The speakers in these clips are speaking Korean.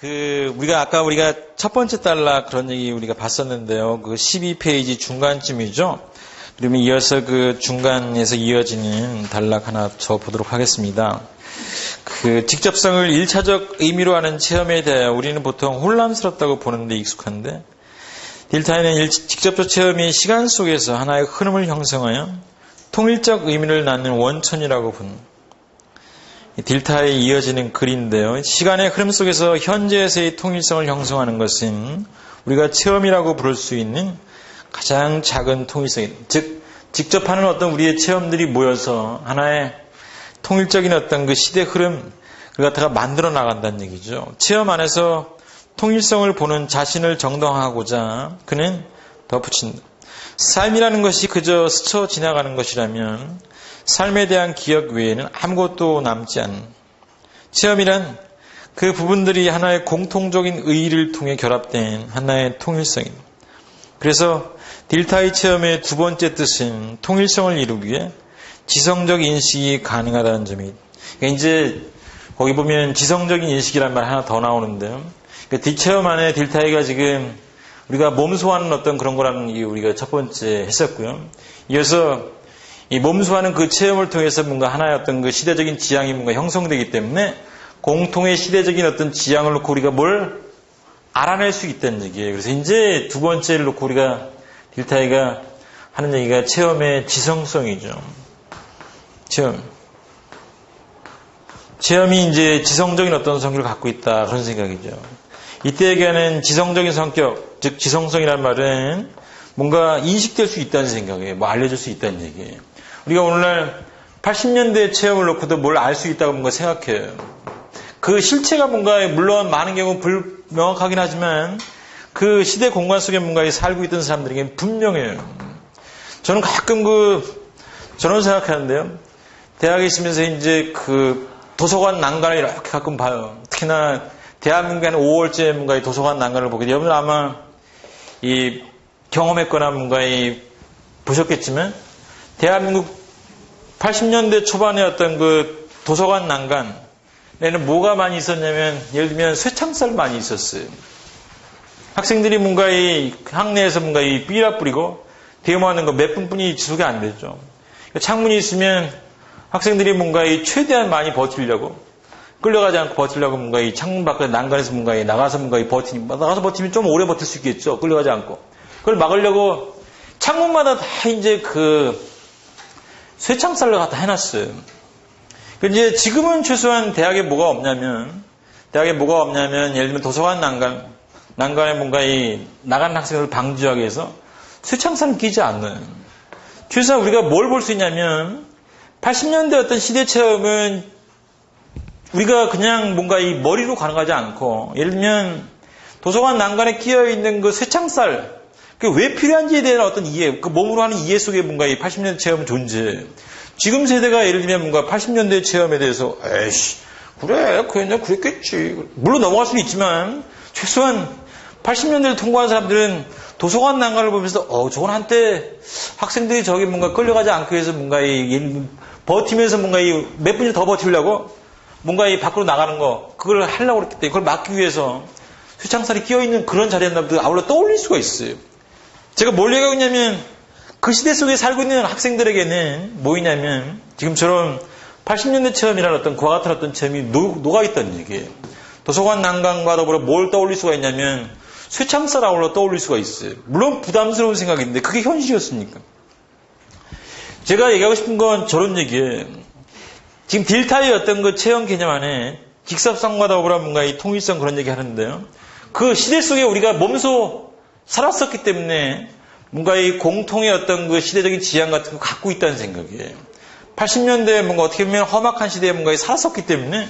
그 우리가 아까 우리가 첫 번째 달락 그런 얘기 우리가 봤었는데요. 그 12페이지 중간쯤이죠. 그러면 이어서 그 중간에서 이어지는 단락 하나 더 보도록 하겠습니다. 그 직접성을 1차적 의미로 하는 체험에 대하여 우리는 보통 혼란스럽다고 보는데 익숙한데 일- 직접적 체험이 시간 속에서 하나의 흐름을 형성하여 통일적 의미를 낳는 원천이라고 본이 딜타에 이어지는 글인데요. 시간의 흐름 속에서 현재에서의 통일성을 형성하는 것은 우리가 체험이라고 부를 수 있는 가장 작은 통일성이 즉 직접 하는 어떤 우리의 체험들이 모여서 하나의 통일적인 어떤 그 시대 흐름 그걸 갖다가 만들어 나간다는 얘기죠. 체험 안에서 통일성을 보는 자신을 정당화하고자 그는 덧붙인다. 삶이라는 것이 그저 스쳐 지나가는 것이라면 삶에 대한 기억 외에는 아무것도 남지 않는 체험이란 그 부분들이 하나의 공통적인 의의를 통해 결합된 하나의 통일성입니다. 그래서 딜타이 체험의 두 번째 뜻은 통일성을 이루기 위해 지성적 인식이 가능하다는 점입니다. 그러니까 이제 거기 보면 지성적인 인식이란 말 하나 더 나오는데요. 그러니까 딜체험 안에 딜타이가 지금 우리가 몸소하는 어떤 그런 거라는 게 우리가 첫 번째 했었고요. 이어서 이 몸소하는 그 체험을 통해서 뭔가 하나의 어떤 그 시대적인 지향이 뭔가 형성되기 때문에 공통의 시대적인 어떤 지향을 놓고 우리가 뭘 알아낼 수 있다는 얘기예요. 그래서 이제 두 번째를 놓고 우리가 딜타이가 하는 얘기가 체험의 지성성이죠. 체험. 체험이 이제 지성적인 어떤 성격을 갖고 있다. 그런 생각이죠. 이때 얘기하는 지성적인 성격, 즉 지성성이란 말은 뭔가 인식될 수 있다는 생각이에요. 뭐 알려줄 수 있다는 얘기예요. 우리가 오늘날 80년대 체험을 놓고도 뭘 알 수 있다고 뭔가 생각해요. 그 실체가 뭔가 물론 많은 경우 불명확하긴 하지만 그 시대 공간 속에 뭔가 살고 있던 사람들에게 분명해요. 저는 가끔 그 저런 생각하는데요. 대학에 있으면서 이제 그 도서관 난간을 이렇게 가끔 봐요. 특히나 대한민국에 한 5월째 뭔가 이 도서관 난간을 보게. 여러분 아마 이 경험했거나 뭔가 이 보셨겠지만 대한민국 80년대 초반에 어떤 그 도서관 난간에는 뭐가 많이 있었냐면 예를 들면 쇠창살 많이 있었어요. 학생들이 뭔가 이 학내에서 뭔가 이 삐라 뿌리고 대모하는 거 몇 분뿐이 지속이 안 되죠. 창문이 있으면 학생들이 뭔가 이 최대한 많이 버티려고 끌려가지 않고 버티려고 뭔가 이 창문 밖에 난간에서 뭔가 이 나가서 뭔가 이 버티니 나가서 버티면 좀 오래 버틸 수 있겠죠. 끌려가지 않고 그걸 막으려고 창문마다 다 이제 그 쇠창살로 갖다 해놨어요. 이제 지금은 최소한 대학에 뭐가 없냐면 대학에 뭐가 없냐면 예를 들면 도서관 난간 난간에 뭔가 이 나간 학생을 방지하기 위해서 쇠창살을 끼지 않는 최소한 우리가 뭘 볼 수 있냐면 80년대 어떤 시대 체험은 우리가 그냥 뭔가 이 머리로 가능하지 않고 예를 들면 도서관 난간에 끼어 있는 그 쇠창살 그 왜 필요한지에 대한 어떤 이해, 그 몸으로 하는 이해 속에 뭔가 이 80년대 체험 존재. 지금 세대가 예를 들면 뭔가 80년대 체험에 대해서 에이씨 그래 그냥 그랬겠지. 물론 넘어갈 수는 있지만 최소한 80년대를 통과한 사람들은 도서관 난간을 보면서 어 저건 한때 학생들이 저기 뭔가 끌려가지 않기 위해서 뭔가 이 버티면서 뭔가 이 몇 분이 더 버티려고 뭔가 이 밖으로 나가는 거 그걸 하려고 그랬기 때문에 그걸 막기 위해서 쇠창살이 끼어 있는 그런 자리였나 아울러 떠올릴 수가 있어요. 제가 뭘 얘기하고 있냐면 그 시대 속에 살고 있는 학생들에게는 뭐이냐면 지금처럼 80년대 체험이라는 어떤 그와 같은 어떤 체험이 녹, 녹아있다는 얘기예요. 도서관 난간과 더불어 뭘 떠올릴 수가 있냐면 쇠창살 아울러 떠올릴 수가 있어요. 물론 부담스러운 생각인데 그게 현실이었습니까? 제가 얘기하고 싶은 건 저런 얘기예요. 지금 딜타의 어떤 그 체험 개념 안에 직섭성과 더불어 뭔가 이 통일성 그런 얘기 하는데요. 그 시대 속에 우리가 몸소 살았었기 때문에 뭔가 이 공통의 어떤 그 시대적인 지향 같은 거 갖고 있다는 생각이에요. 80년대에 뭔가 어떻게 보면 험악한 시대에 뭔가 살았었기 때문에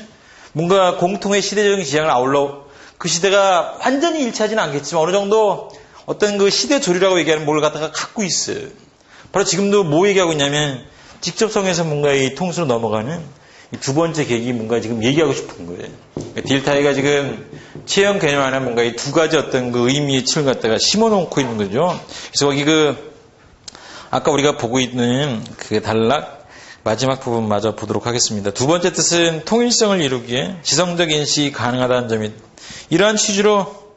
뭔가 공통의 시대적인 지향을 아울러 그 시대가 완전히 일치하지는 않겠지만 어느 정도 어떤 그 시대 조류라고 얘기하는 뭘 갖다가 갖고 있어요. 바로 지금도 뭐 얘기하고 있냐면 직접성에서 뭔가 이 통수로 넘어가는 이 두 번째 계기 뭔가 지금 얘기하고 싶은 거예요. 그러니까 딜타이가 지금 체험 개념 안에 뭔가 이 두 가지 어떤 그 의미의 층을 갖다가 심어놓고 있는 거죠. 그래서 거기 그 아까 우리가 보고 있는 그 단락 마지막 부분 마저 보도록 하겠습니다. 두 번째 뜻은 통일성을 이루기에 지성적 인식이 가능하다는 점이 이러한 취지로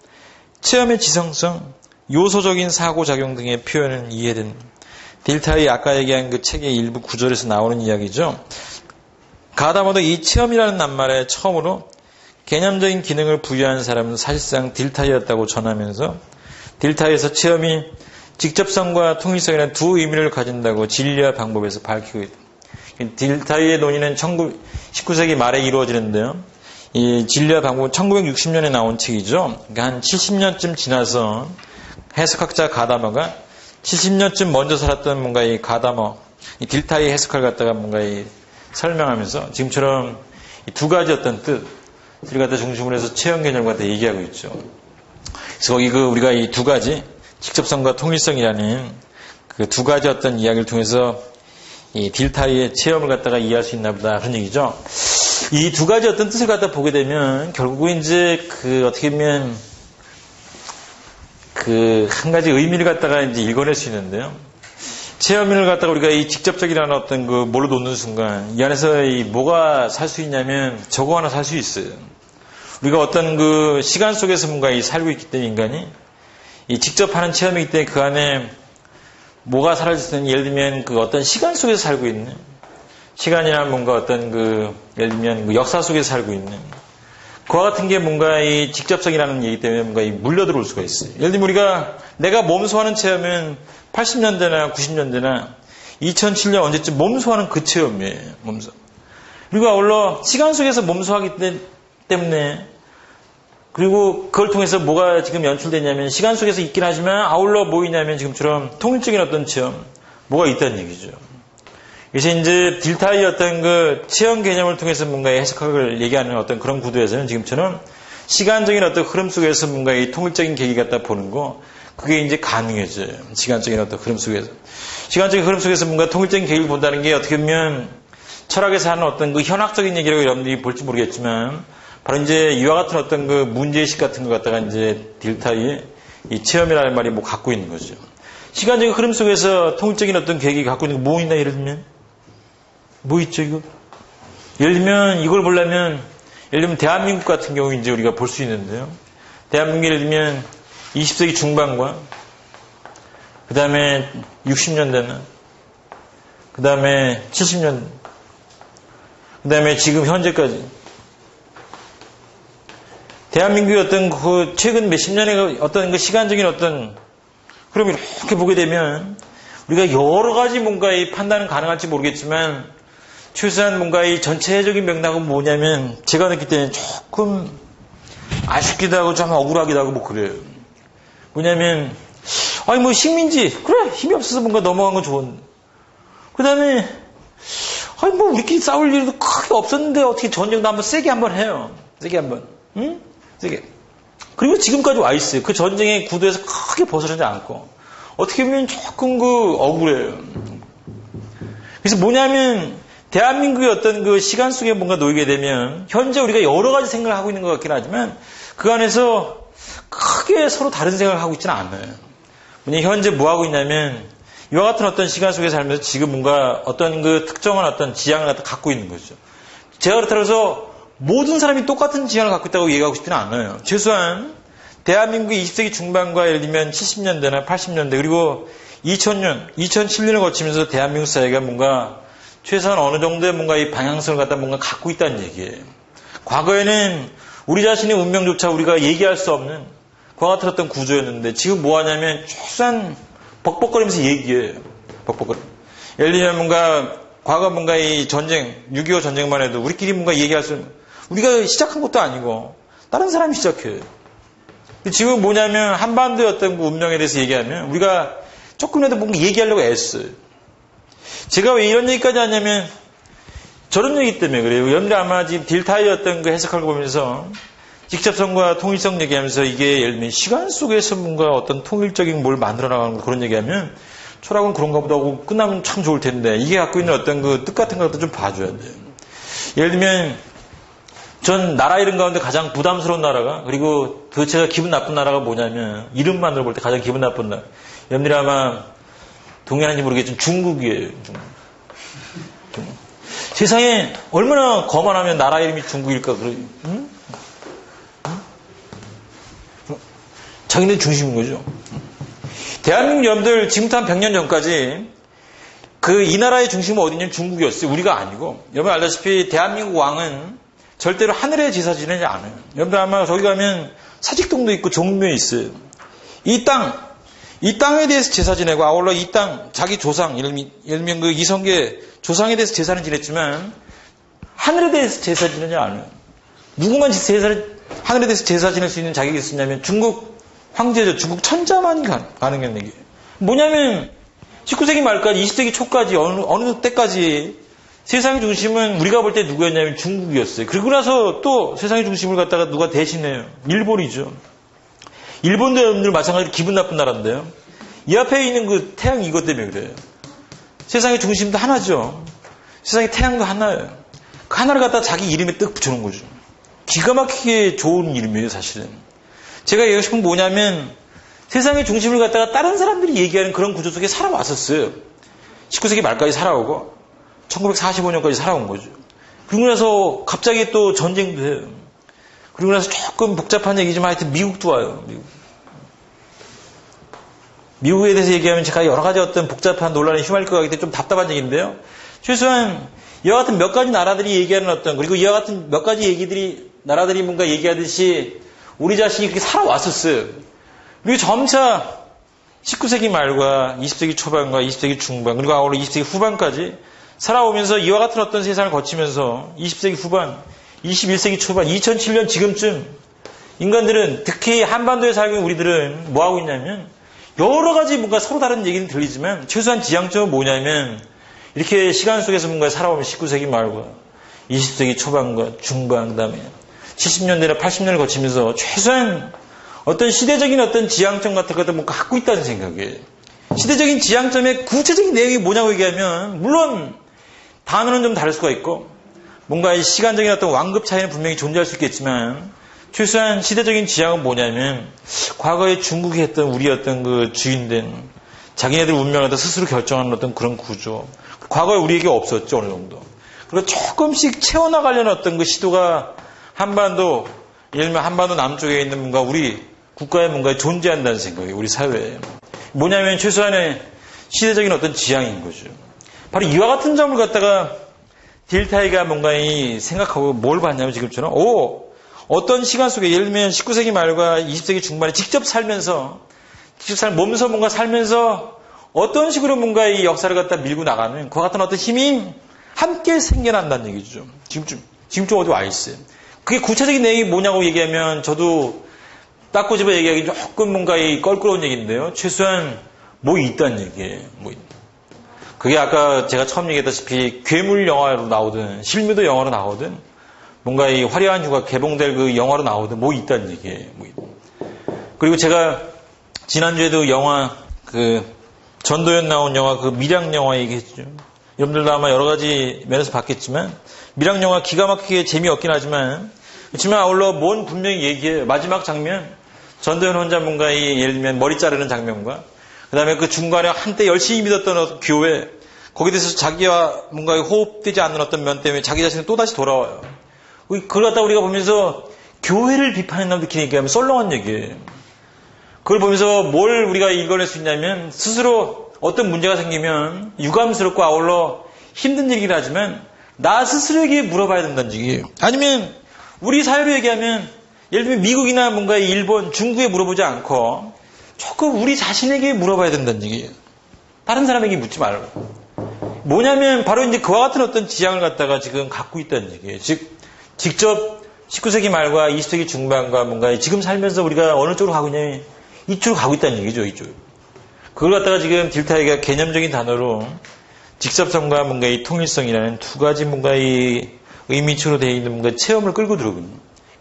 체험의 지성성, 요소적인 사고작용 등의 표현은 이해된 딜타의 아까 얘기한 그 책의 일부 구절에서 나오는 이야기죠. 가다모도 이 체험이라는 낱말에 처음으로 개념적인 기능을 부여한 사람은 사실상 딜타이였다고 전하면서 딜타이에서 체험이 직접성과 통일성이라는 두 의미를 가진다고 진리와 방법에서 밝히고 있다. 딜타이의 논의는 19세기 말에 이루어지는데요. 이 진리와 방법은 1960년에 나온 책이죠. 그러니까 한 70년쯤 지나서 해석학자 가다머가 70년쯤 먼저 살았던 뭔가 이 가다머, 이 딜타이 해석을 갖다가 뭔가 이 설명하면서 지금처럼 두 가지 어떤 뜻을 갖다 중심으로 해서 체험 개념 갖다 얘기하고 있죠. 그래서 거기 그 우리가 이 두 가지 직접성과 통일성이라는 그 두 가지 어떤 이야기를 통해서 이 딜타이의 체험을 갖다가 이해할 수 있나 보다 그런 얘기죠. 이 두 가지 어떤 뜻을 갖다 보게 되면 결국은 이제 그 어떻게 보면 그 한 가지 의미를 갖다가 이제 읽어낼 수 있는데요. 체험을 갖다가 우리가 이 직접적이라는 어떤 그 뭘로 놓는 순간 이 안에서 이 뭐가 살 수 있냐면 저거 하나 살 수 있어요. 우리가 어떤 그 시간 속에서 뭔가 이 살고 있기 때문에 인간이 이 직접 하는 체험이기 때문에 그 안에 뭐가 사라졌든 예를 들면 그 어떤 시간 속에서 살고 있는 시간이나 뭔가 어떤 그 예를 들면 그 역사 속에서 살고 있는 그와 같은 게 뭔가 이 직접적이라는 얘기 때문에 뭔가 이 물려 들어올 수가 있어요. 예를 들면 우리가 내가 몸소 하는 체험은 80년대나 90년대나 2007년 언제쯤 몸소 하는 그 체험이에요. 몸소. 그리고 아울러 시간 속에서 몸소 하기 때문에 그리고 그걸 통해서 뭐가 지금 연출되냐면 시간 속에서 있긴 하지만 아울러 뭐있냐면 지금처럼 통일적인 어떤 체험 뭐가 있다는 얘기죠. 그래서 이제 딜타의 어떤 그 체험 개념을 통해서 뭔가 해석학을 얘기하는 어떤 그런 구도에서는 지금처럼 시간적인 어떤 흐름 속에서 뭔가 이 통일적인 계기 갖다 보는 거 그게 이제 가능해져요. 시간적인 어떤 흐름 속에서. 시간적인 흐름 속에서 뭔가 통일적인 계기를 본다는 게 어떻게 보면 철학에서 하는 어떤 그 현학적인 얘기라고 여러분들이 볼지 모르겠지만 바로 이제 이와 같은 어떤 그 문제의식 같은 것 갖다가 이제 딜타의 이 체험이라는 말이 뭐 갖고 있는 거죠. 시간적인 흐름 속에서 통일적인 어떤 계획이 갖고 있는 게 뭐 있나 예를 들면 뭐 있죠 이거? 예를 들면 이걸 보려면 예를 들면 대한민국 같은 경우 이제 우리가 볼 수 있는데요. 대한민국 예를 들면 20세기 중반과 그 다음에 60년대는 그 다음에 70년 그 다음에 지금 현재까지 대한민국의 어떤 그 최근 몇십 년의 어떤 그 시간적인 어떤 그럼 이렇게 보게 되면 우리가 여러 가지 뭔가 이 판단은 가능할지 모르겠지만 최소한 뭔가 이 전체적인 맥락은 뭐냐면 제가 느낄 때는 조금 아쉽기도 하고 좀 억울하기도 하고 뭐 그래요. 뭐냐면 아니 뭐 식민지 그래 힘이 없어서 뭔가 넘어간 건 좋은. 그 다음에 아니 뭐 우리끼리 싸울 일도 크게 없었는데 어떻게 전쟁도 한번 세게 한번 해요. 세게 한번. 응? 세게. 그리고 지금까지 와 있어요. 그 전쟁의 구도에서 크게 벗어나지 않고. 어떻게 보면 조금 그 억울해요. 그래서 뭐냐면 대한민국의 어떤 그 시간 속에 뭔가 놓이게 되면 현재 우리가 여러 가지 생각을 하고 있는 것 같긴 하지만 그 안에서 크게 서로 다른 생각을 하고 있지는 않아요. 뭐냐 현재 뭐 하고 있냐면 이와 같은 어떤 시간 속에 살면서 지금 뭔가 어떤 그 특정한 어떤 지향을 갖고 있는 거죠. 제가 그렇다고 해서 모든 사람이 똑같은 지향을 갖고 있다고 얘기하고 싶지는 않아요. 최소한 대한민국의 20세기 중반과 예를 들면 70년대나 80년대 그리고 2000년, 2007년을 거치면서 대한민국 사회가 뭔가 최소한 어느 정도의 뭔가 이 방향성을 갖다 뭔가 갖고 있다는 얘기예요. 과거에는 우리 자신의 운명조차 우리가 얘기할 수 없는 그와 같은 어떤 구조였는데 지금 뭐 하냐면 최소한 벅벅거리면서 얘기해요. 벅벅거리. 예를 들면 뭔가 과거 뭔가 이 전쟁, 6.25 전쟁만 해도 우리끼리 뭔가 얘기할 수 있는 우리가 시작한 것도 아니고 다른 사람이 시작해요. 지금 뭐냐면 한반도의 어떤 그 운명에 대해서 얘기하면 우리가 조금이라도 뭔가 얘기하려고 애써요. 제가 왜 이런 얘기까지 하냐면 저런 얘기 때문에 그래요. 여러분들 아마 지금 딜타이 어떤 그 해석하고 보면서 직접성과 통일성 얘기하면서 이게 예를 들면 시간 속에서 뭔가 어떤 통일적인 뭘 만들어 나가는 그런 얘기하면 철학은 그런가 보다 하고 끝나면 참 좋을 텐데 이게 갖고 있는 어떤 그 뜻 같은 것도 좀 봐줘야 돼요. 예를 들면 전 나라 이름 가운데 가장 부담스러운 나라가 그리고 도대체가 기분 나쁜 나라가 뭐냐면 이름만으로 볼 때 가장 기분 나쁜 나라. 여러분들이 아마 동의하는지 모르겠지만 중국이에요. 중국. 세상에 얼마나 거만하면 나라 이름이 중국일까, 그래. 응? 자기네 중심인 거죠. 대한민국 여러분들 지금부터 한 100년 전까지 그 이 나라의 중심은 어디냐면 중국이었어요. 우리가 아니고. 여러분 알다시피 대한민국 왕은 절대로 하늘에 제사 지내지 않아요. 여러분들 아마 저기 가면 사직동도 있고 종묘에 있어요. 이 땅, 이 땅에 대해서 제사 지내고 아울러 이 땅, 자기 조상, 들면 그 이성계 조상에 대해서 제사는 지냈지만 하늘에 대해서 제사 지내지 않아요. 누구만 제사를, 하늘에 대해서 제사 지낼 수 있는 자격이 있었냐면 중국 황제죠. 중국 천자만이 가능한 얘기예요. 뭐냐면 19세기 말까지 20세기 초까지 어느, 어느 때까지 세상의 중심은 우리가 볼 때 누구였냐면 중국이었어요. 그리고 나서 또 세상의 중심을 갖다가 누가 대신해요? 일본이죠. 일본도 여러분들 마찬가지로 기분 나쁜 나라인데요. 이 앞에 있는 그 태양 이것 때문에 그래요. 세상의 중심도 하나죠. 세상의 태양도 하나예요. 그 하나를 갖다 자기 이름에 뜩 붙여놓은 거죠. 기가 막히게 좋은 이름이에요, 사실은. 제가 얘기하고 싶은 건 뭐냐면 세상의 중심을 갖다가 다른 사람들이 얘기하는 그런 구조 속에 살아왔었어요. 19세기 말까지 살아오고 1945년까지 살아온 거죠. 그리고 나서 갑자기 또 전쟁도 해요. 그리고 나서 조금 복잡한 얘기지만 하여튼 미국도 와요. 미국. 미국에 대해서 얘기하면 제가 여러 가지 어떤 복잡한 논란에 휘말릴 것 같기 때문에 좀 답답한 얘기인데요. 최소한 이와 같은 몇 가지 나라들이 얘기하는 어떤 그리고 이와 같은 몇 가지 얘기들이 나라들이 뭔가 얘기하듯이 우리 자신이 그렇게 살아왔었어요. 그리고 점차 19세기 말과 20세기 초반과 20세기 중반 그리고 아울러 20세기 후반까지 살아오면서 이와 같은 어떤 세상을 거치면서 20세기 후반, 21세기 초반, 2007년 지금쯤 인간들은 특히 한반도에 살고 있는 우리들은 뭐 하고 있냐면 여러 가지 뭔가 서로 다른 얘기는 들리지만 최소한 지향점은 뭐냐면 이렇게 시간 속에서 뭔가 살아오면 19세기 말과 20세기 초반과 중반 그다음에 70년대나 80년을 거치면서 최소한 어떤 시대적인 어떤 지향점 같은 것도 뭔가 갖고 있다는 생각이에요. 시대적인 지향점의 구체적인 내용이 뭐냐고 얘기하면 물론 단어는 좀 다를 수가 있고 뭔가 이 시간적인 어떤 완급 차이는 분명히 존재할 수 있겠지만 최소한 시대적인 지향은 뭐냐면 과거에 중국이 했던 우리 어떤 그 주인된 자기네들 운명을 다 스스로 결정하는 어떤 그런 구조 과거에 우리에게 없었죠 어느 정도 그리고 조금씩 채워나가려는 어떤 그 시도가 한반도 예를 들면 한반도 남쪽에 있는 뭔가 우리 국가에 뭔가 존재한다는 생각이 우리 사회에 뭐냐면 최소한의 시대적인 어떤 지향인 거죠. 바로 이와 같은 점을 갖다가 딜타이가 뭔가 이 생각하고 뭘 봤냐면 지금처럼 오 어떤 시간 속에 예를 들면 19세기 말과 20세기 중반에 직접 살면서 직접 살 몸소 뭔가 살면서 어떤 식으로 뭔가 이 역사를 갖다 밀고 나가는 그와 같은 어떤 힘이 함께 생겨난다는 얘기죠. 지금쯤 지금쯤 어디 와 있어요. 그게 구체적인 내용이 뭐냐고 얘기하면 저도 딱 꼬집어 얘기하기 조금 뭔가 이 껄끄러운 얘기인데요. 최소한 뭐 있다는 얘기예요. 뭐 그게 아까 제가 처음 얘기했다시피 괴물 영화로 나오든 실미도 영화로 나오든 뭔가 이 화려한 휴가 개봉될 그 영화로 나오든 뭐 있다는 얘기예요. 뭐 그리고 제가 지난주에도 영화 그 전도연 나온 영화 그 미량 영화 얘기했죠. 여러분들도 아마 여러 가지 면에서 봤겠지만 미량 영화 기가 막히게 재미없긴 하지만 그렇지만 아울러 뭔 분명히 얘기해요. 마지막 장면 전도연 혼자 뭔가 이 예를 들면 머리 자르는 장면과 그 다음에 그 중간에 한때 열심히 믿었던 교회, 거기에 대해서 자기와 뭔가 호흡되지 않는 어떤 면 때문에 자기 자신이 또다시 돌아와요. 그걸 갖다 우리가 보면서 교회를 비판했나 이렇게 얘기하면 썰렁한 얘기예요. 그걸 보면서 뭘 우리가 읽어낼 수 있냐면 스스로 어떤 문제가 생기면 유감스럽고 아울러 힘든 얘기를 하지만 나 스스로에게 물어봐야 된다는 얘기예요. 아니면 우리 사회로 얘기하면 예를 들면 미국이나 뭔가 일본, 중국에 물어보지 않고 조금 우리 자신에게 물어봐야 된다는 얘기예요. 다른 사람에게 묻지 말고. 뭐냐면 바로 이제 그와 같은 어떤 지향을 갖다가 지금 갖고 있다는 얘기예요. 즉 직접 19세기 말과 20세기 중반과 뭔가 지금 살면서 우리가 어느 쪽으로 가고 있냐면 이쪽으로 가고 있다는 얘기죠. 이쪽. 그걸 갖다가 지금 딜타이가 개념적인 단어로 직접성과 뭔가 이 통일성이라는 두 가지 뭔가 이 의미처로 되어 있는 뭔가 체험을 끌고 들어오거든요.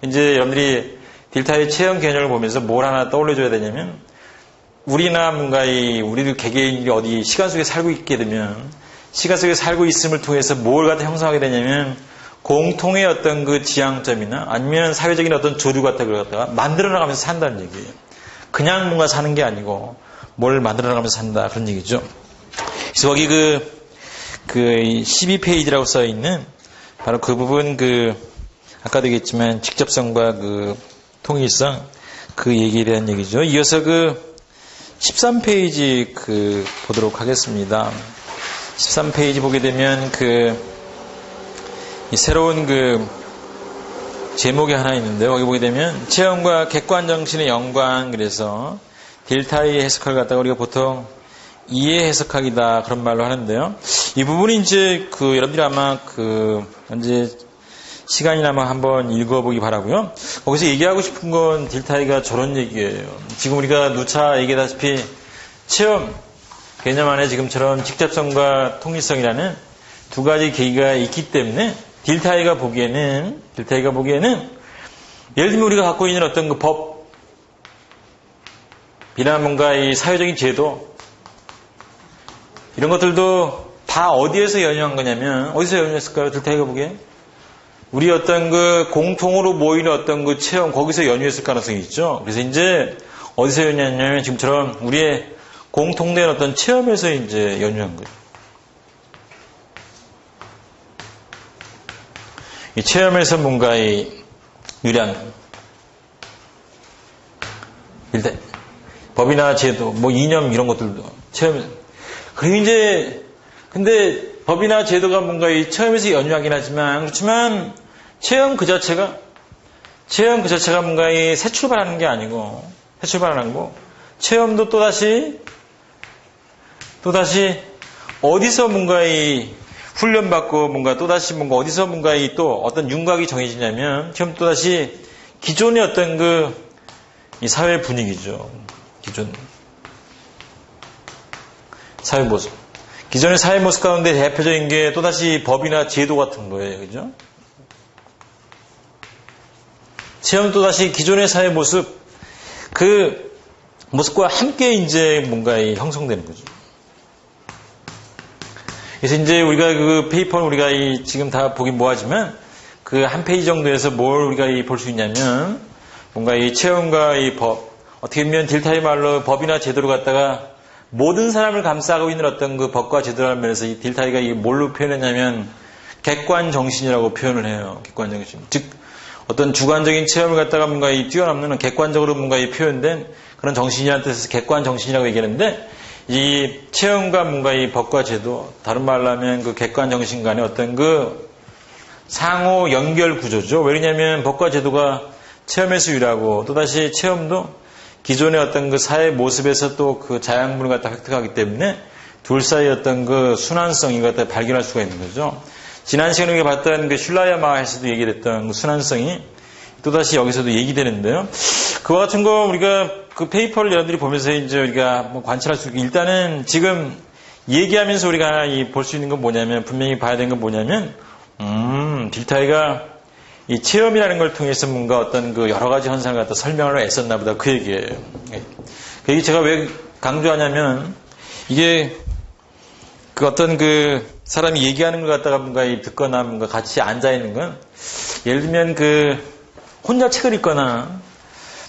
이제 여러분들이 딜타의 체험 개념을 보면서 뭘 하나 떠올려줘야 되냐면 우리나 뭔가 이 우리들 개개인이 어디 시간 속에 살고 있게 되면 시간 속에 살고 있음을 통해서 뭘 갖다 형성하게 되냐면 공통의 어떤 그 지향점이나 아니면 사회적인 어떤 조류 같은 걸 갖다가 만들어 나가면서 산다는 얘기예요. 그냥 뭔가 사는 게 아니고 뭘 만들어 나가면서 산다 그런 얘기죠. 그래서 거기 그, 그 12페이지라고 써 있는 바로 그 부분 그 아까도 얘기했지만 직접성과 그 통일성 그 얘기에 대한 얘기죠. 이어서 그 13페이지 그 보도록 하겠습니다. 13페이지 보게 되면 그이 새로운 그 제목이 하나 있는데요. 거기 보게 되면 체험과 객관 정신의 영광 그래서 딜타의 해석을 갖다가 우리가 보통 이해 해석하기다 그런 말로 하는데요. 이 부분이 이제 그 여러분들이 아마 그 언제 시간이 나면 한번 읽어보기 바라고요. 거기서 얘기하고 싶은 건 딜타이가 저런 얘기예요. 지금 우리가 누차 얘기하다시피 체험 개념 안에 지금처럼 직접성과 통일성이라는 두 가지 계기가 있기 때문에 딜타이가 보기에는 딜타이가 보기에는 예를 들면 우리가 갖고 있는 어떤 그 법, 비나 뭔가 이 사회적인 제도 이런 것들도 다 어디에서 연유한 거냐면 어디서 연유했을까요? 딜타이가 보기에 우리 어떤 그 공통으로 모이는 어떤 그 체험 거기서 연유했을 가능성이 있죠. 그래서 이제 어디서 연유했냐면 지금처럼 우리의 공통된 어떤 체험에서 이제 연유한 거예요. 이 체험에서 뭔가 이 유량 일단 법이나 제도 뭐 이념 이런 것들도 체험 그리고 이제 근데 법이나 제도가 뭔가 이 체험에서 연유하긴 하지만 그렇지만 체험 그 자체가 체험 그 자체가 뭔가 이 새 출발하는 게 아니고 새 출발하는 거 체험도 또 다시 또 다시 어디서 뭔가 이 훈련받고 뭔가 또다시 뭔가 어디서 뭔가 이 또 어떤 윤곽이 정해지냐면 지금 또다시 기존의 어떤 그 이 사회 분위기죠. 기존 사회 모습. 기존의 사회 모습 가운데 대표적인 게 또다시 법이나 제도 같은 거예요. 그죠? 체험 또다시 기존의 사회 모습 그 모습과 함께 이제 뭔가 이 형성되는 거죠. 그래서 이제 우리가 그 페이퍼는 우리가 이 지금 다 보긴 뭐하지만 그 한 페이지 정도에서 뭘 우리가 볼 수 있냐면 뭔가 이 체험과 이 법 어떻게 보면 딜타이 말로 법이나 제도를 갖다가 모든 사람을 감싸고 있는 어떤 그 법과 제도라는 면에서 이 딜타이가 이 뭘로 표현했냐면 객관 정신이라고 표현을 해요. 객관 정신. 즉 어떤 주관적인 체험을 갖다가 뭔가 이 뛰어넘는 객관적으로 뭔가 이 표현된 그런 정신이라는 뜻에서 객관 정신이라고 얘기하는데 이 체험과 뭔가 이 법과 제도, 다른 말로 하면 그 객관 정신 간의 어떤 그 상호 연결 구조죠. 왜냐하면 법과 제도가 체험에서 유리하고 또다시 체험도 기존의 어떤 그 사회 모습에서 또 그 자양분을 갖다 획득하기 때문에 둘 사이 어떤 그 순환성이 갖다 발견할 수가 있는 거죠. 지난 시간에 우리가 봤던 그 슐라야마에서도 얘기됐던 그 순환성이 또다시 여기서도 얘기되는데요. 그와 같은 거 우리가 그 페이퍼를 여러분들이 보면서 이제 우리가 뭐 관찰할 수 있고 일단은 지금 얘기하면서 우리가 볼수 있는 건 뭐냐면 분명히 봐야 되는 건 뭐냐면 음 딜타이가 이 체험이라는 걸 통해서 뭔가 어떤 그 여러 가지 현상을 갖다 설명을 애썼나 보다 그 얘기예요. 그 얘기 제가 왜 강조하냐면 이게 그 어떤 그 사람이 얘기하는 걸 갖다가 뭔가 듣거나 뭔가 같이 앉아 있는 건 예를 들면 그 혼자 책을 읽거나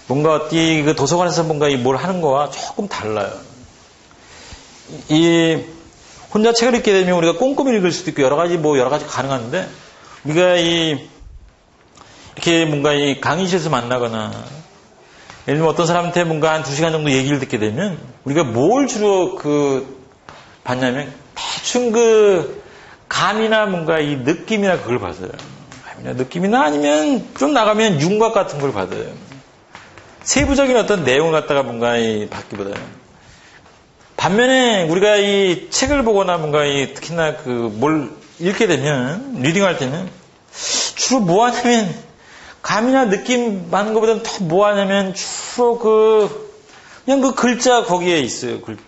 뭔가 어디 그 도서관에서 뭔가 뭘 하는 거와 조금 달라요. 이 혼자 책을 읽게 되면 우리가 꼼꼼히 읽을 수도 있고 여러 가지 뭐 여러 가지 가능한데 우리가 이 이렇게 뭔가 이 강의실에서 만나거나 예를 들면 어떤 사람한테 뭔가 한 두 시간 정도 얘기를 듣게 되면 우리가 뭘 주로 그 봤냐면 대충 그 감이나 뭔가 이 느낌이나 그걸 받아요. 감이나 느낌이나 아니면 좀 나가면 윤곽 같은 걸 받아요. 세부적인 어떤 내용을 갖다가 뭔가 이 받기보다는. 반면에 우리가 이 책을 보거나 뭔가 이 특히나 그 뭘 읽게 되면 리딩할 때는 주로 뭐 하냐면 감이나 느낌 받는 것보다는 더 뭐 하냐면 주로 그 그냥 그 글자 거기에 있어요. 글자,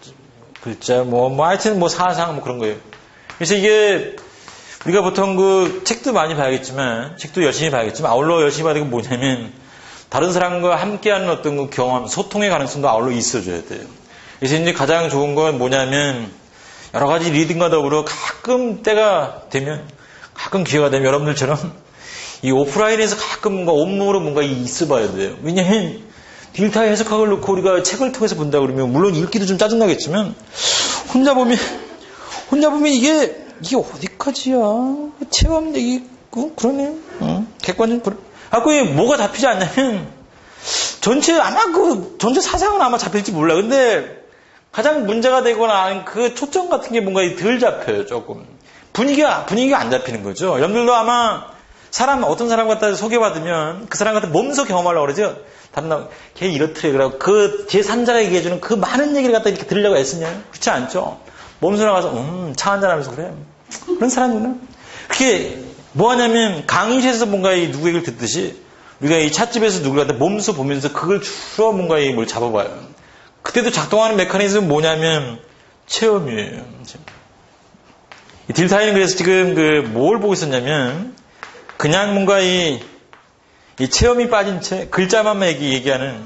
글자 뭐, 뭐 하여튼 뭐 사상 뭐 그런 거예요. 그래서 이게 우리가 보통 그 책도 많이 봐야겠지만 책도 열심히 봐야겠지만 아울러 열심히 봐야 게 뭐냐면 다른 사람과 함께하는 어떤 그 경험, 소통의 가능성도 아울러 있어줘야 돼요. 그래서 이제 가장 좋은 건 뭐냐면 여러 가지 리딩과 더불어 가끔 때가 되면 가끔 기회가 되면 여러분들처럼 이 오프라인에서 가끔 뭔가 온몸으로 뭔가 있어 봐야 돼요. 왜냐면 딜타 해석학을 놓고 우리가 책을 통해서 본다 그러면 물론 읽기도 좀 짜증나겠지만 혼자 보면 혼자 보면 이게 이게 어디까지야? 체험 얘기, 그, 그러네. 응. 객관적, 그래. 아, 그 뭐가 잡히지 않냐면, 전체, 아마 그, 전체 사상은 아마 잡힐지 몰라. 근데, 가장 문제가 되거나 그 초점 같은 게 뭔가 덜 잡혀요, 조금. 분위기가, 분위기가 안 잡히는 거죠. 여러분들도 아마, 사람, 어떤 사람 갖다 소개받으면, 그 사람 갖다 몸소 경험하려고 그러죠. 다른 나, 걔 이렇더래. 그러고 그, 제3자가 얘기해주는 그 많은 얘기를 갖다 이렇게 들으려고 애쓰냐? 그렇지 않죠. 몸소 나가서, 음, 차 한잔 하면서 그래. 그런 사람이구나. 그게, 뭐 하냐면, 강의실에서 뭔가 이 누구 얘기를 듣듯이, 우리가 이 찻집에서 누구를 갖다 몸소 보면서 그걸 주로 뭔가 이뭘 잡아봐요. 그때도 작동하는 메커니즘은 뭐냐면, 체험이에요. 이 딜타이는 그래서 지금 그 뭘 보고 있었냐면, 그냥 뭔가 이, 이 체험이 빠진 채, 글자만 얘기, 얘기하는,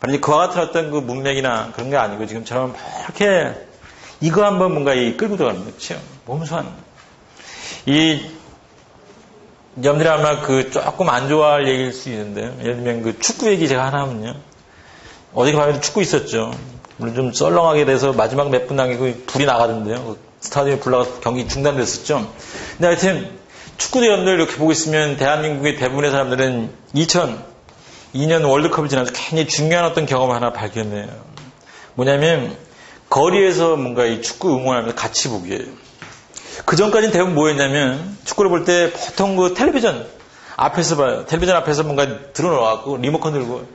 바로 그와 같은 어떤 그 문맥이나 그런 게 아니고 지금처럼 이렇게 이거 한번 뭔가 이 끌고 들어가는 거죠. 체험. 몸소 하는. 이, 여러분들이 아마 그 조금 안 좋아할 얘기일 수 있는데, 예를 들면 그 축구 얘기 제가 하나 하면요. 어디 가면 축구 있었죠. 물론 좀 썰렁하게 돼서 마지막 몇 분 남기고 불이 나가던데요. 그 스타디움에 불 나가서 경기 중단됐었죠. 근데 하여튼 축구 여러분들 이렇게 보고 있으면 대한민국의 대부분의 사람들은 2002년 월드컵을 지나서 굉장히 중요한 어떤 경험을 하나 발견해요. 뭐냐면 거리에서 뭔가 이 축구 응원하면서 같이 보기예요. 그 전까지는 대부분 뭐였냐면 축구를 볼 때 보통 그 텔레비전 앞에서 봐요. 텔레비전 앞에서 뭔가 들어놓아갖고 리모컨 들고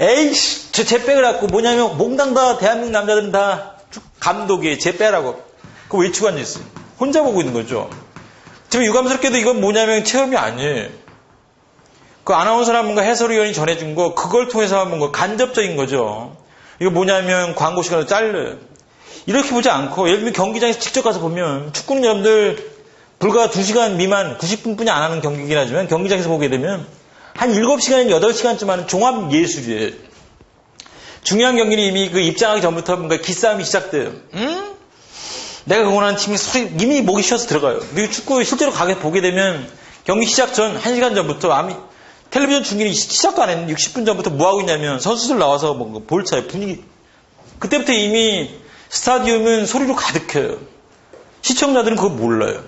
에이씨 제 백을 갖고 뭐냐면 몽당 다 대한민국 남자들은 다 감독이 제 빼라고 그 외치고 앉아있어요. 혼자 보고 있는 거죠. 지금 유감스럽게도 이건 뭐냐면 체험이 아니에요. 그 아나운서나 뭔가 해설위원이 전해준 거 그걸 통해서 뭔가 간접적인 거죠. 이거 뭐냐면 광고 시간을 잘라요. 이렇게 보지 않고 예를 들면 경기장에서 직접 가서 보면 축구는 여러분들 불과 2시간 미만 90분뿐이 안 하는 경기긴 하지만 경기장에서 보게 되면 한 7시간, 8시간쯤 하는 종합 예술이에요. 중요한 경기는 이미 그 입장하기 전부터 뭔가 기싸움이 시작돼요. 응? 내가 응원하는 팀이 소리, 이미 목이 쉬어서 들어가요. 그리고 축구 실제로 가게 보게 되면 경기 시작 전 1시간 전부터 아미, 텔레비전 중계는 시작도 안 했는데 60분 전부터 뭐 하고 있냐면 선수들 나와서 뭔가 볼 차요. 분위기. 그때부터 이미 스타디움은 소리로 가득해요. 시청자들은 그거 몰라요.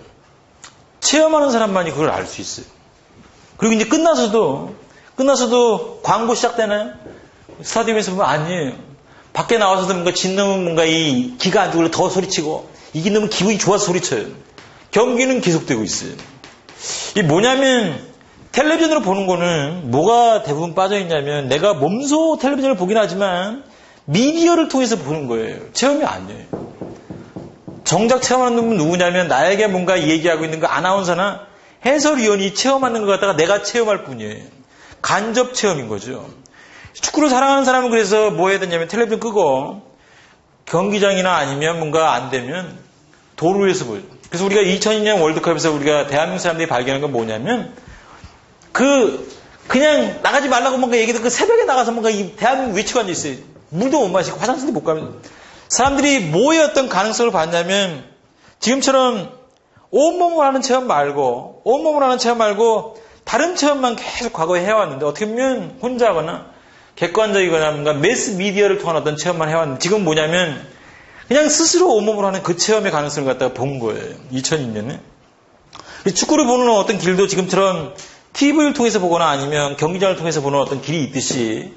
체험하는 사람만이 그걸 알 수 있어요. 그리고 이제 끝나서도, 끝나서도 광고 시작되나요? 스타디움에서 보면 아니에요. 밖에 나와서도 뭔가 진놈은 뭔가 이 기가 안 죽을래 더 소리치고, 이긴 놈은 기분이 좋아서 소리쳐요. 경기는 계속되고 있어요. 이 뭐냐면, 텔레비전으로 보는 거는 뭐가 대부분 빠져 있냐면, 내가 몸소 텔레비전을 보긴 하지만, 미디어를 통해서 보는 거예요. 체험이 아니에요. 정작 체험하는 놈은 누구냐면 나에게 뭔가 얘기하고 있는 그 아나운서나 해설위원이 체험하는 것 갖다가 내가 체험할 뿐이에요. 간접 체험인 거죠. 축구를 사랑하는 사람은 그래서 뭐 해야 되냐면 텔레비전 끄고 경기장이나 아니면 뭔가 안 되면 도로에서 보여요. 그래서 우리가 2002년 월드컵에서 우리가 대한민국 사람들이 발견한 건 뭐냐면 그 그냥 나가지 말라고 뭔가 얘기도 그 새벽에 나가서 뭔가 이 대한민국 앉아 있어요. 물도 못 마시고 화장실도 못 가면 사람들이 뭐의 어떤 가능성을 봤냐면 지금처럼 온몸을 하는 체험 말고 온몸을 하는 체험 말고 다른 체험만 계속 과거에 해왔는데 어떻게 보면 혼자 하거나 객관적이거나 뭔가 매스 미디어를 통한 어떤 체험만 해왔는데 지금 뭐냐면 그냥 스스로 온몸으로 하는 그 체험의 가능성을 갖다가 본 거예요. 2002년에. 축구를 보는 어떤 길도 지금처럼 TV를 통해서 보거나 아니면 경기장을 통해서 보는 어떤 길이 있듯이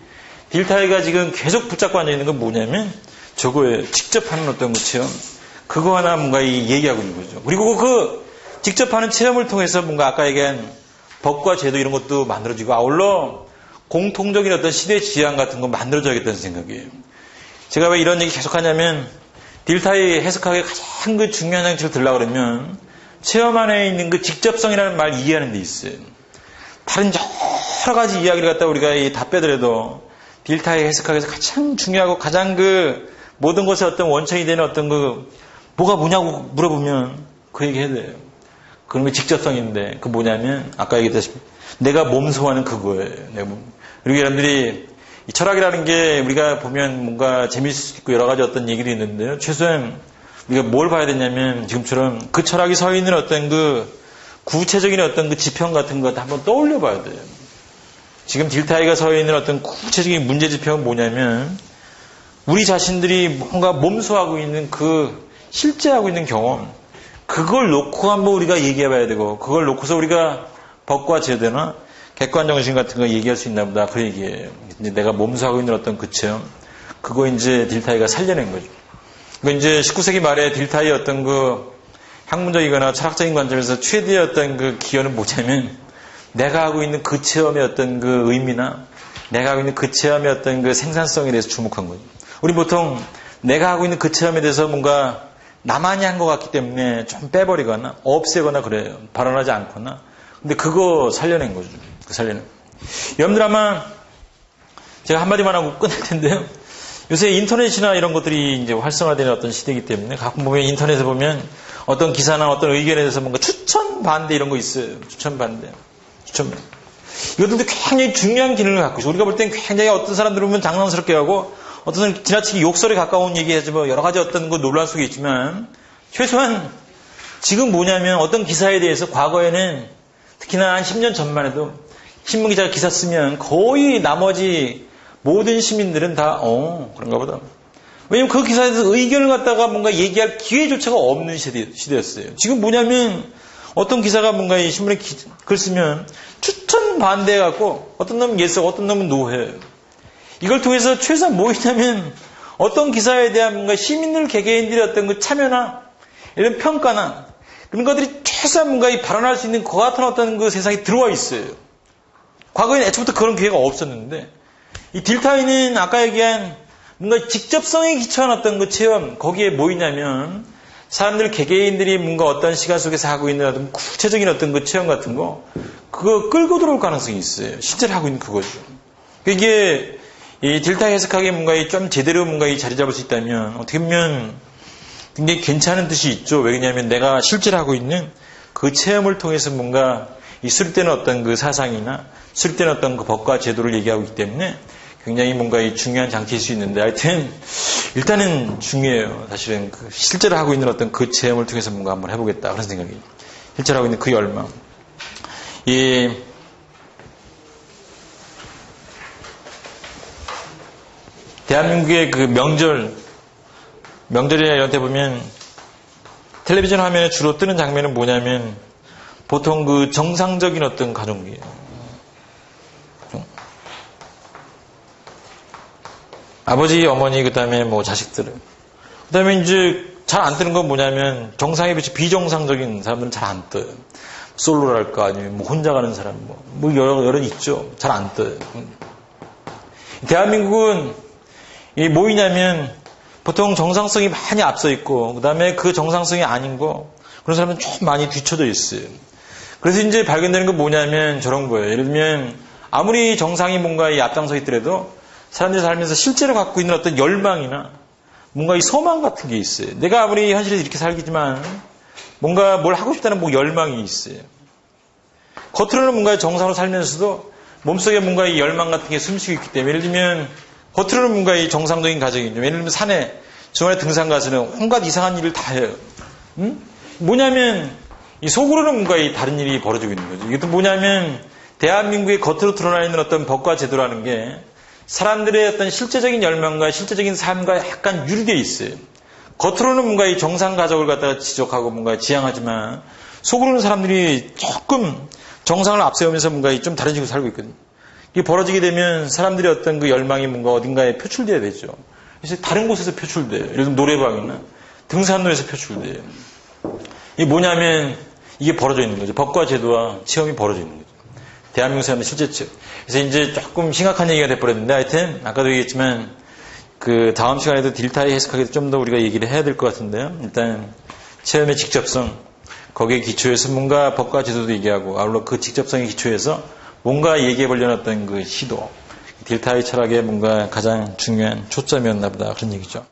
딜타이가 지금 계속 붙잡고 앉아 있는 건 뭐냐면 저거에 직접 하는 어떤 그 체험 그거 하나 뭔가 이 얘기하고 있는 거죠. 그리고 그 직접 하는 체험을 통해서 뭔가 아까 얘기한 법과 제도 이런 것도 만들어지고 아울러 공통적인 어떤 시대 지향 같은 거 만들어져야겠다는 생각이에요. 제가 왜 이런 얘기 계속 하냐면 딜타이 해석하기 가장 그 중요한 장치를 들라 그러면 체험 안에 있는 그 직접성이라는 말 이해하는 데 있어요. 다른 여러 가지 이야기를 갖다 우리가 다 빼더라도 딜타이 해석하기에서 가장 중요하고 가장 그 모든 것의 어떤 원천이 되는 어떤 그 뭐가 뭐냐고 물어보면 그 얘기 해야 돼요. 그런 게 직접성인데 그 뭐냐면 아까 얘기했다시피 내가 몸소 하는 그거예요. 그리고 여러분들이 이 철학이라는 게 우리가 보면 뭔가 재미있을 수 있고 여러 가지 어떤 얘기도 있는데요. 최소한 우리가 뭘 봐야 되냐면 지금처럼 그 철학이 서 있는 어떤 그 구체적인 어떤 그 지평 같은 것 한번 떠올려 봐야 돼요. 지금 딜타이가 서 있는 어떤 구체적인 문제 지평은 뭐냐면 우리 자신들이 뭔가 몸소하고 있는 그 실제 하고 있는 경험 그걸 놓고 한번 우리가 얘기해 봐야 되고, 그걸 놓고서 우리가 법과 제도나 객관 정신 같은 거 얘기할 수 있나 보다. 그 얘기예요. 이제 내가 몸소하고 있는 어떤 그 체험, 그거 이제 딜타이가 살려낸 거죠. 그 이제 19세기 말에 딜타이의 어떤 그 학문적이거나 철학적인 관점에서 최대의 어떤 그 기여는 뭐냐면 내가 하고 있는 그 체험의 어떤 그 의미나 내가 하고 있는 그 체험의 어떤 그 생산성에 대해서 주목한 거죠. 우리 보통 내가 하고 있는 그 체험에 대해서 뭔가 나만이 한 것 같기 때문에 좀 빼버리거나 없애거나 그래요. 발언하지 않거나. 근데 그거 살려낸 거죠. 그 살려낸. 여러분들 아마 제가 한마디만 하고 끝낼 텐데요. 요새 인터넷이나 이런 것들이 이제 활성화되는 어떤 시대이기 때문에 가끔 보면 인터넷에 보면 어떤 기사나 어떤 의견에 대해서 뭔가 추천 반대 이런 거 있어요. 추천 반대. 추천 반대. 이것들도 굉장히 중요한 기능을 갖고 있어요. 우리가 볼 땐 굉장히 어떤 사람들은 보면 장난스럽게 하고 어떤 사람은 지나치게 욕설에 가까운 얘기하지 뭐 여러 가지 어떤 그 논란 속에 있지만 최소한 지금 뭐냐면 어떤 기사에 대해서 과거에는 특히나 한 10년 전만 해도 신문 기자가 기사 쓰면 거의 나머지 모든 시민들은 다, 어, 그런가 보다. 왜냐면 그 기사에서 의견을 갖다가 뭔가 얘기할 기회조차가 없는 시대, 시대 였어요. 지금 뭐냐면 어떤 기사가 뭔가 이 신문에 기, 글 쓰면 추천 반대해갖고 어떤 놈은 예스, 어떤 놈은 노해. 이걸 통해서 최소한 뭐있냐면 어떤 기사에 대한 뭔가 시민들 개개인들의 어떤 그 참여나 이런 평가나 그런 것들이 최소한 뭔가 이 발언할 수 있는 그 같은 어떤 그 세상이 들어와 있어요. 과거에는 애초부터 그런 기회가 없었는데 이 딜타이는 아까 얘기한 뭔가 직접성에 어떤 그 체험 거기에 뭐 있냐면 사람들 개개인들이 뭔가 어떤 시간 속에서 하고 있는 어떤 구체적인 어떤 그 체험 같은 거 그거 끌고 들어올 가능성이 있어요. 실제로 하고 있는 그거죠. 이게 이 딜타 해석하기 뭔가 좀 제대로 뭔가 이 자리 잡을 수 있다면 어떻게 보면 굉장히 괜찮은 뜻이 있죠. 왜냐하면 내가 실제로 하고 있는 그 체험을 통해서 뭔가 이 수립되는 어떤 그 사상이나 수립되는 어떤 그 법과 제도를 얘기하고 있기 때문에 굉장히 뭔가 이 중요한 장치일 수 있는데 하여튼 일단은 중요해요. 사실은 그 실제로 하고 있는 어떤 그 체험을 통해서 뭔가 한번 해보겠다 그런 생각이 실제로 하고 있는 그 열망. 이 대한민국의 그 명절 명절이나 이런 때 보면 텔레비전 화면에 주로 뜨는 장면은 뭐냐면 보통 그 정상적인 어떤 가족이에요. 아버지, 어머니, 그 다음에 뭐 자식들. 그 다음에 이제 잘 안 뜨는 건 뭐냐면 정상에 비해 비정상적인 사람들은 잘 안 떠요. 솔로랄까 아니면 뭐 혼자 가는 사람 뭐, 뭐 여러, 여러 있죠. 잘 안 떠요. 대한민국은 이 뭐이냐면 보통 정상성이 많이 앞서 있고 그 다음에 그 정상성이 아닌 거 그런 사람은 좀 많이 뒤쳐져 있어요. 그래서 이제 발견되는 건 뭐냐면 저런 거예요. 예를 들면 아무리 정상이 뭔가 이 앞장서 있더라도 사람들이 살면서 실제로 갖고 있는 어떤 열망이나 뭔가 이 소망 같은 게 있어요. 내가 아무리 현실에서 이렇게 살기지만 뭔가 뭘 하고 싶다는 뭐 열망이 있어요. 겉으로는 뭔가 정상으로 살면서도 몸속에 뭔가 이 열망 같은 게 숨쉬고 있기 때문에 예를 들면 겉으로는 뭔가 이 정상적인 가정이죠. 예를 들면 산에 주말에 등산 가서는 온갖 이상한 일을 다 해요. 응? 뭐냐면 이 속으로는 뭔가 이 다른 일이 벌어지고 있는 거죠. 이것도 뭐냐면 대한민국의 겉으로 드러나 있는 어떤 법과 제도라는 게 사람들의 어떤 실제적인 열망과 실제적인 삶과 약간 유리되어 있어요. 겉으로는 뭔가 이 정상 가족을 갖다가 지적하고 뭔가 지향하지만 속으로는 사람들이 조금 정상을 앞세우면서 뭔가 좀 다른 식으로 살고 있거든요. 이게 벌어지게 되면 사람들의 어떤 그 열망이 뭔가 어딘가에 표출돼야 되죠. 그래서 다른 곳에서 표출돼요. 예를 들면 노래방이나 등산로에서 표출돼요. 이게 뭐냐면 이게 벌어져 있는 거죠. 법과 제도와 체험이 벌어져 있는 거죠. 대한민국 사람의 실제체. 그래서 이제 조금 심각한 얘기가 돼버렸는데 하여튼 아까도 얘기했지만 그 다음 시간에도 딜타이 해석하기도 좀 더 우리가 얘기를 해야 될 것 같은데요. 일단 체험의 직접성 거기에 기초해서 뭔가 법과 제도도 얘기하고 아울러 그 직접성에 기초해서 뭔가 얘기해 보려는 어떤 그 시도 딜타이 철학의 뭔가 가장 중요한 초점이었나 보다 그런 얘기죠.